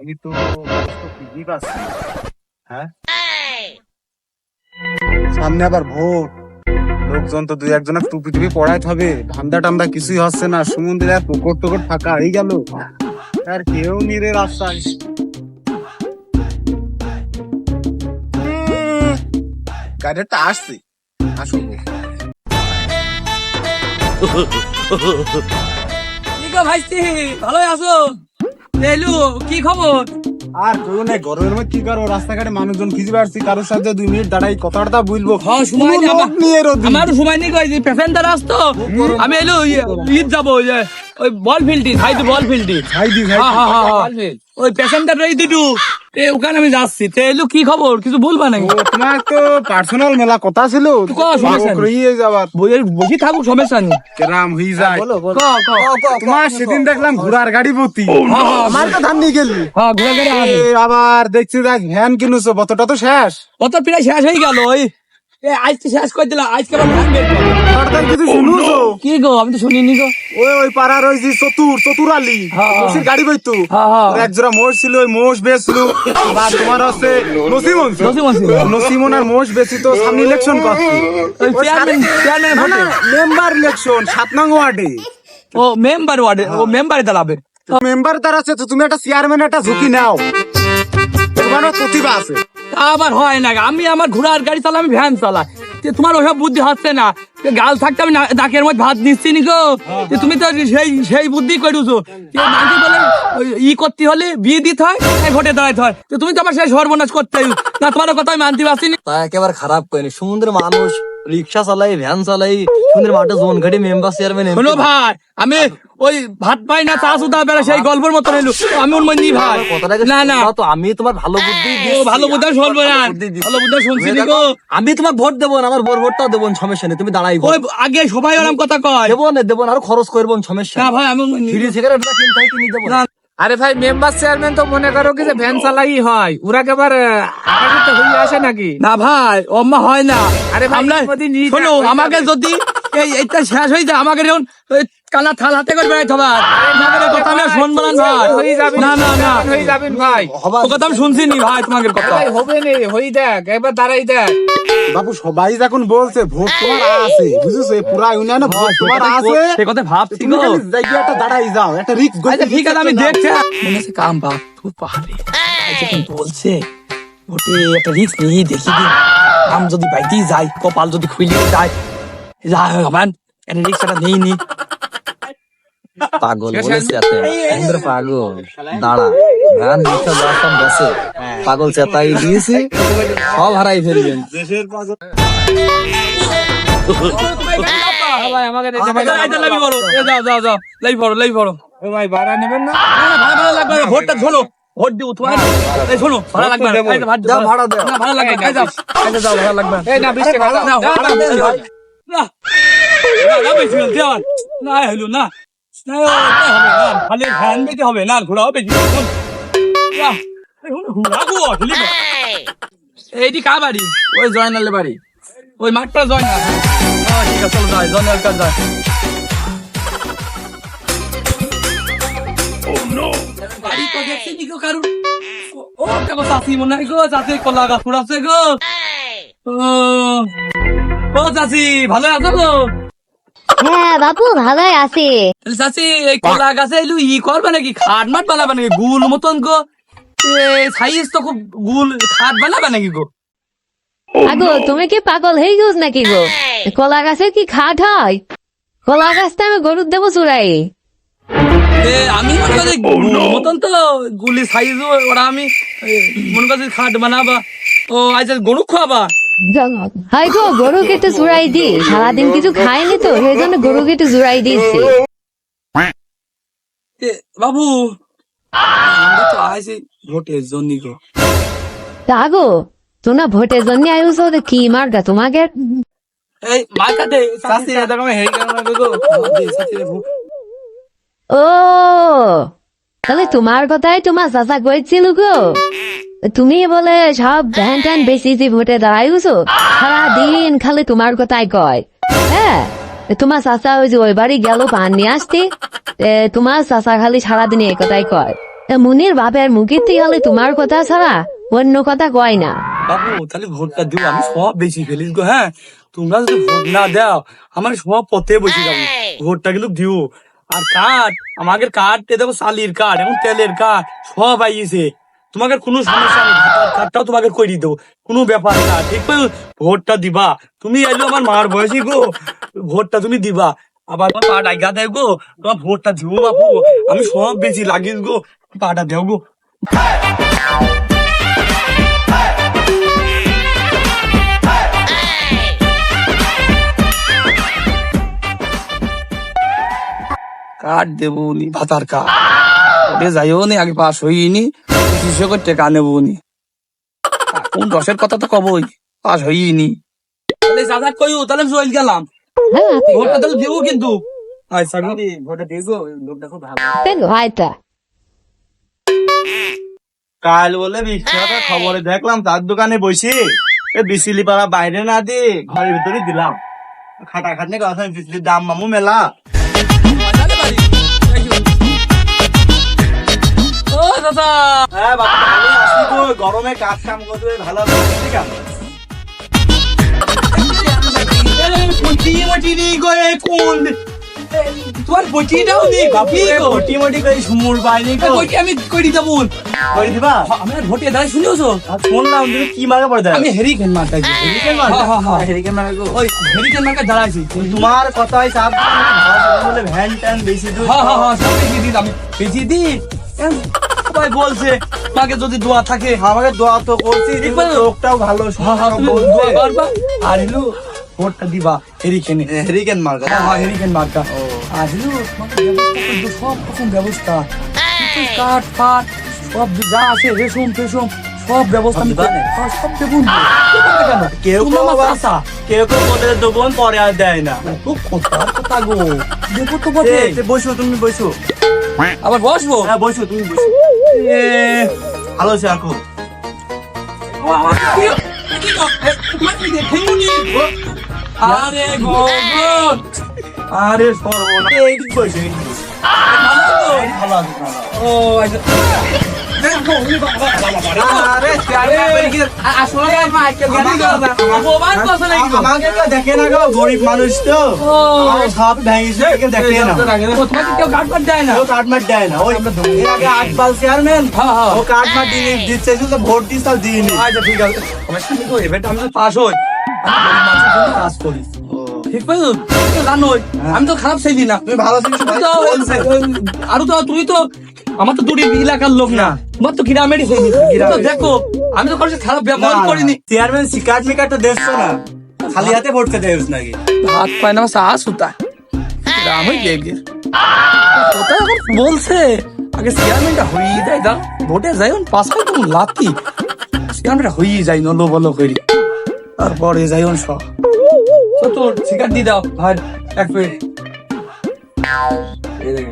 আমি তো পিজি পাচ্ছি হ্যাঁ? সামনে আবার ভোট। লোকজন তো দুই একজনের টুপি টুপি পড়াইতে হবে। ধান্দা টান্দা কিছুই হচ্ছে না। সমুদ্রে আর পুকুর টুকুর ফাঁকা হয়ে গেল। আর কেউ নিরে রাস্তায়। গাড়িটা আসছে। আসুক কি গো ভাইস্তি? ভালো আছো? এলু কি খবর? আর কেউ নেই গরমের মধ্যে কি করো রাস্তাঘাটে মানুষজন খুঁজে পারছি কারোর সাথে দুই মিনিট দাঁড়াই কথাটা বলব। হ্যাঁ সময় কোনো নেই আমার- নিয়ে রোদি। আমারও সময় নেই কই পেশেন্টার আসতো। আমি এলো ইয়ে, ঈদ যাব ওই যে, ওই বল ফিল্ডি সাইড বল ফিল্ডি হাই হ্যাঁ হ্যাঁ হ্যাঁ ওই পেশেন্টার রই দুটু। এ ওখানে আমি যাচ্ছি। তে এলো কি খবর? কিছু বলবা নাকি? তোমার তো পার্সোনাল মেলা কথা ছিল। তো যাবার বসে থাকুক সমস্যা নেই। রাম হয়ে যায়। ক ক তোমার সেদিন দেখলাম ঘোড়ার গাড়ি ভর্তি। হ্যাঁ, হ্যাঁ, আমার তো ধান নিয়ে গেলি। হ্যাঁ ঘুরে ঘুরে আবার দেখছি দেখ ভ্যান কিনুছো কতটা তো শেষ। কত প্রায় শেষ হয়ে গেল ওই। আজকে শেষ করে দিলাম আজকে আবার ধান বের সরকার কিছু শুনুছো? কি গো আমি তো শুনিনি গো। ওই ওই পাড়ার ওই যে চতুর চতুর আলী হ্যাঁ, হ্যাঁ। গাড়ি বইতো। হ্যাঁ। এক জোড়া মোষ ছিল ওই মোষ বেচছিল আবার তোমার হচ্ছে নসিমন নসিমন নসিমন আর মোষ বেচি তো সামনে ইলেকশন করছে মেম্বার ইলেকশন সাত নং ওয়ার্ডে। ও মেম্বার ওয়ার্ডে ও মেম্বারে দাঁড়াবে। মেম্বার তার আছে তো তুমি একটা চেয়ারম্যান একটা ঝুঁকি নাও। তোমারও প্রতিভা আছে। তা আবার হয় না। আমি আমার ঘোড়ার গাড়ি চালাই আমি ভ্যান চালাই। তোমার ওসব বুদ্ধি হচ্ছে না। গাল থাকতে আমি নাকের মধ্যে ভাত দিচ্ছি নি গো। তুমি তো সেই সেই বুদ্ধি করেছ নাকি বলে ই করতে হলে বিয়ে দিতে হয় ভোটে দাঁড়াইতে হয়। তো তুমি তো আমার সেই সর্বনাশ করতে না তোমার কথা আমি মানতে পারছি তা একেবারে খারাপ করেনি সমুদ্রের মানুষ রিক্সা চালাই ভ্যান চালাই সুন্দর মাঠে জোন ঘাটি মেম্বার চেয়ারম্যান ভাই আমি ওই ভাত পাই না চা সুদা বেড়া সেই গল্পের মতো নিলু আমি ওর মন্দি ভাই। না না। তো আমি তোমার ভালো বুদ্ধি ভালো বুদ্ধা শুনব না। ভালো বুদ্ধা শুনছি গো। দেখো, আমি তোমার ভোট দেবো না আমার বোর ভোটটাও দেবো না, সমস্যা নেই তুমি দাঁড়াই ওই আগে সবাই ওরম কথা কয়। দেবো না দেবো না আরও খরচ করব না, সমস্যা না ভাই আমি ফ্রি সিগারেটটা কিনতে হয় কিনে দেবো না, আরে ভাই মেম্বার চেয়ারম্যান তো মনে করো কি যে ভ্যান চালাই হয়। ওরা কেবার আকাশিতে হয়ে আসে নাকি? না ভাই অম্মা হয় না। আরে ভাই, আমরা শোনো আমাকে যদি এই এইটা শেষ হয়ে যায় আমাকে ওই কালা থাল হাতে করে বেড়াইতে কথা শুনব না ভাই না না না। হয়ে যাবেন ভাই। ও কথা আমি শুনছি নি ভাই তোমাদের কথা। হবে নে হই দেখ একবার দাঁড়াই দেখ বাবু সবাই যখন বলছে ভোট তোমার আছে বুঝেছ? এই পুরা ইউনিয়নে ভোট তোমার আছে। সে কথা ভাবছি গো। দাঁড়াই যাও একটা রিক্স আচ্ছা ঠিক আছে আমি দেখছি মনে হচ্ছে কাম বাপ পাহাড়ে। যখন বলছে ওটে একটা রিস্ক নিয়ে দেখি দিন কাম যদি বাইতেই যায় কপাল যদি খুলে যায় যা হবেন একটা রিক্সাটা নিয়ে নি পাগল বলে চেতে ইন্দ্র পাগল দাঁড়া গান মিথ্যা বাসতাম বসে পাগল চেতাই দিয়েছি সব হারাই ফেলবেন দেশের পাগল আমাকে যাও যাও যাও লাইভ পড়ো লাইভ পড়ো ভাই ভাড়া নেবেন না ভাড়া লাগবে ভোটটা ধরো ভোট দিও তোমার এই শোনো ভাড়া লাগবে দাও ভাড়া দাও ভাড়া লাগবে এই যাও এই যাও ভাড়া লাগবে এই না 20 টাকা দাও না না না বেশি দেওয়ার না হলো না না খালি হবে না ঘোড়া হবে এইটি কা বাড়ি? ওই জয়নালের বাড়ি। ওই মাঠটা জয়নাল। ঠিক আছে কলা গাছ আছে গো। ও চাষি ভালো আছো গো? হ্যাঁ বাপু ভালোই আছি। তাহলে এই কলা গাছে এলু ই করবে নাকি? খাট মাট বানাবে নাকি? গুল মতন গো। সাইজ তো খুব গুল খাট বানাবে নাকি গো? আগো তুমি কি পাগল হয়ে গেছ নাকি গো? কলা গাছের কি খাট হয়? কলা গাছটা আমি গরুর দেবো চুরাই। এ, আমি মনে করছি গুল মতন তো গুলি সাইজ ওরা আমি মনে করছি খাট বানাবা। ও আচ্ছা গরু খাওয়াবা হাই গো গরুকে একটু চুরাই দি। সারাদিন কিছু খায়নি তো সেই জন্য গরুকে একটু চুরাই দিয়েছি বাবু! আমরা তো ভোটের জন্য গো। তা গো তোমরা ভোটের জন্য আইছো তো কি মার্কা তোমাকে এই মার্কা দে শাস্তি না দেখো হেই কেন গো। ও তাহলে তোমার কথাই তোমার চাচা কইছিল গো। তুমি বলে সব ভ্যান ট্যান বেশি ভোটে দাঁড়াইছো? সারাদিন খালি তোমার কথাই কয়। হ্যাঁ তোমার চাচা ওই যে ওই বাড়ি গেল পান নিয়ে আসতে। তোমার চাচা খালি সারাদিন এই কথাই কয়। মুনির বাপের মুখের থেকে খালি তোমার কথা ছাড়া অন্য কথা কয় না। বাবু, তাহলে ভোটটা দিও, আমি সব বেশি ফেলিস গো হ্যাঁ? তোমরা যদি ভোট না দাও, আমার সব পথে বসে যাব। ভোটটা কিন্তু দিও। আর কাঠ আমাকে কাঠ এ দেখো শালির কাঠ এখন তেলের কাঠ সব আইছে। তোমাকে কোনো সমস্যা নেই ভাতার কাঠটাও তোমাকে করে দেবো। কোনো ব্যাপার না ঠিক আছে ভোটটা দিবা। তুমি এলো আমার মার বয়সী গো। ভোটটা তুমি দিবা। আবার আমার পা ডাইগা দেয় গো। তোমার ভোটটা দিও বাবু আমি সব বেশি লাগিস গো। পাটা দেও গো। কার্ড দেবো নি ভাতার কার্ড যাইও নি আগে পাস হইনি। নেব কোন দশের কথা তো কবই পাস হইনি তাহলে তাহলে আমি চল গেলাম। হ্যাঁ ভোটটা তাহলে দেবো কিন্তু। আচ্ছা ভোটটা দেবো লোকটা খুব ভালো। হাইটা কাল বলে বিশ্বটা খবরে দেখলাম তার দোকানে বসে এ বিসিলি পাড়া বাইরে না দিয়ে ঘরের ভিতরে দিলাম। খাটা খাটনি কথা বিসিলির দাম মামু মেলা। ও হ্যাঁ বাবা ভালো আছি গো গরমে কাজ কাম করতে ভালো আছি ঠিক আছে? বটি মটি নি গো এ কোন তোমার বটিটাও নেই বাপি গো। মোটি মোটি করে সুমুর পাইনি গো। বটি আমি করি দেবো। করে দিবা? আমি ভোটে দাঁড়াই শুনেছো? শুনলাম তুমি কি মার্কা পড়ে দেয় আমি হেরিকেন মার্কা হেরিকেন মার্কা? হ্যাঁ, হ্যাঁ, হ্যাঁ। হেরিকেন মার্কা গো। ওই হেরিকেন মার্কা দাঁড়াইছি। তোমার কথাই সাপ বলে ভ্যান ট্যান বেশি দূর হ্যাঁ হ্যাঁ হ্যাঁ সব বেশি দিন আমি বেশি দিন এম, বলছে মাকে যদি দোয়া থাকে আমাকে দোয়া তো করছি লোকটাও ভালো হ্যাঁ হ্যাঁ তুমি বলছে। দোয়া করবা? আর হলো ভোটটা দিবা হেরিকেনে হেরিকেন মার্কা হ্যাঁ হ্যাঁ হেরিকেন মার্কা আর হলো তোমাকে ব্যবস্থা করব, সব রকম ব্যবস্থা কাঠ ফাট সব যা আছে রেশম টেশম সব ব্যবস্থা আমি হ্যাঁ, সব দেবো কেউ কেউ চাচা। কেউ কেউ বলে দেবো পরে আর দেয় না। তো কোথার কথা গো। দেবো তো বসো তুমি বসো। আবার বসবো? হ্যাঁ বসো তুমি বসো। 예. 알로 씨 아쿠. 와, 와, 그래요? 여기가 백만인데 백님 아래 고군 아래 서로 에이, 이거 뭐지? 아, 아, 아, 아, 아, 아, 아, 아, 아, 아, দেখে না গো গরিব মানুষ তো সব ভেঙেছে দেখে না কেউ গাঁট দেয় না ও দেয় না ওই আগে আটপাল চেয়ারম্যান। ও কাঠ দিয়ে দিচ্ছে ভোট দিস তাও দিইনি আচ্ছা ঠিক আছে আমি তো পাস হই কাজ করি আমি খারাপ ছেলে না তুমি ভালো আরও তো তুমি তো আমার তো দুটি এলাকার লোক না। তোমার তো গ্রামেরই তো দেখো আমি তো সাথে খারাপ ব্যবহার করিনি। চেয়ারম্যান শিকার মিকার তো দেখছ না। খালি হাতে ভোট খেতে দেস নাকি? হাত পায় না সাহস হতা গ্রাম গিয়ে কোথায় এখন বলছে। আগে চেয়ারম্যানটা হয়ে যায় দাও ভোটে যাই পাস তো লাতি চেয়ারম্যানটা হয়ে যায় নলো বলো করি তারপরে যাই সব। তো তোর শিকার দিয়ে দাও ভাই এক প্লেট এই।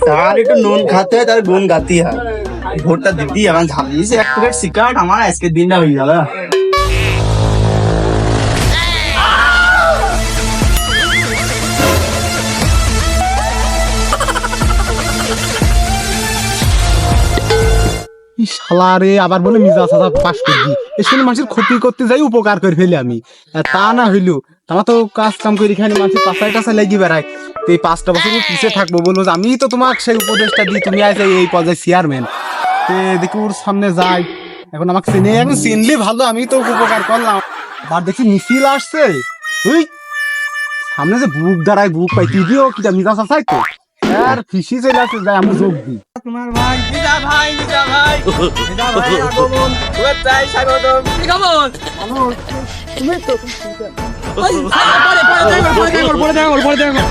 তার একটু নুন খাতে হয় তার গুণ গাতি হয় ভোটটা দিতেই এখন ঝালিয়েছে এক প্লেট সিগারেট আমার আজকের দিনটা হয়ে যাবে ই শালা রে, আবার বলে মিজা সাজা পাস করবি। শুনে মানুষের ক্ষতি করতে যাই উপকার করে ফেলি আমি। তা না হইল। আমার তো কাজ কাম করে এখানে মানুষের পাশায় টাশায় লাগি বেড়ায়। তো এই পাঁচটা বছর পিছিয়ে থাকব বলব যে আমি তো তোমাকে সেই উপদেশটা দিই, তুমি আজ এই পর্যায়ে চেয়ারম্যান তো দেখি ওর সামনে যাই। এখন আমাকে চিনে, এখন চিনলে ভালো, আমি তো উপকার করলাম। আর দেখি মিছিল আসছে। সামনে যে বুক দাঁড়ায়, বুক পাই তুই দিও কি মিজা চাচাই তো। আর ফিসি চলে আসছে যাই আমি যোগ দিই। তোমার ভাই দিদা ভাই দিদা ভাই দিদা ভাই আগমন শুভেচ্ছায় স্বাগতম। কি খবর তুমি তো পরে পরে দেখা পরে দেখা পরে দেখা পরে দেখা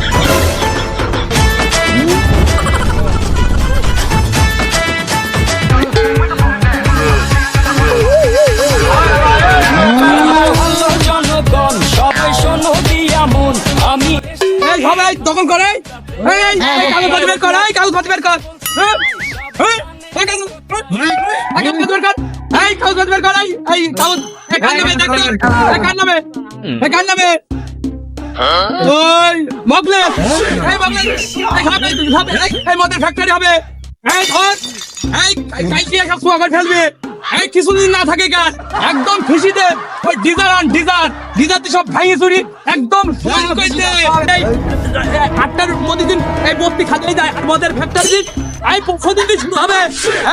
সবাই দখল করে। কাগজ বের কর এই কাগজ বের কর হ্যাঁ? হ্যাঁ? এই কাগজ বের কর এই কাগজ এই কার ওই মগলে এই মগলে মদের ফ্যাক্টরি হবে এই ধর! এই কাইকে সব সুয়া করে ফেলবে। এই কিছুদিন না থাকে কার একদম খুশিতে ওই ডিজার আন ডিজার। ডিজার সব ভাঙি চুরি। একদম সুয়া করে দে এই আটটার প্রতিদিন এই বস্তি খাতে যায়। আর মদের ফ্যাক্টরি দিন এই প্রতিদিন দিয়ে শুরু হবে।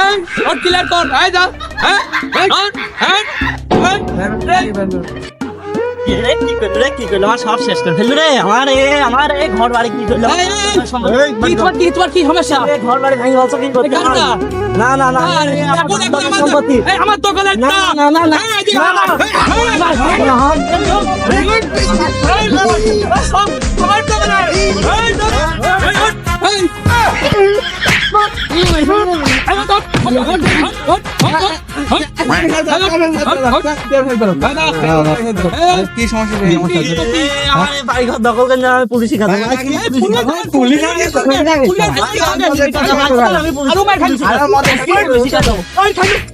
এই ওর ক্লিয়ার কর। এই যা। হ্যাঁ এই আর হ্যাঁ এই এই, এই, কি তোমার কি তোমার কি সমস্যা না না না আমার দোকানের না না না না আমার কি সমস্যা? আমার মদের ফ্যাক্টরি করে বুঝতে পারেন পুলিশ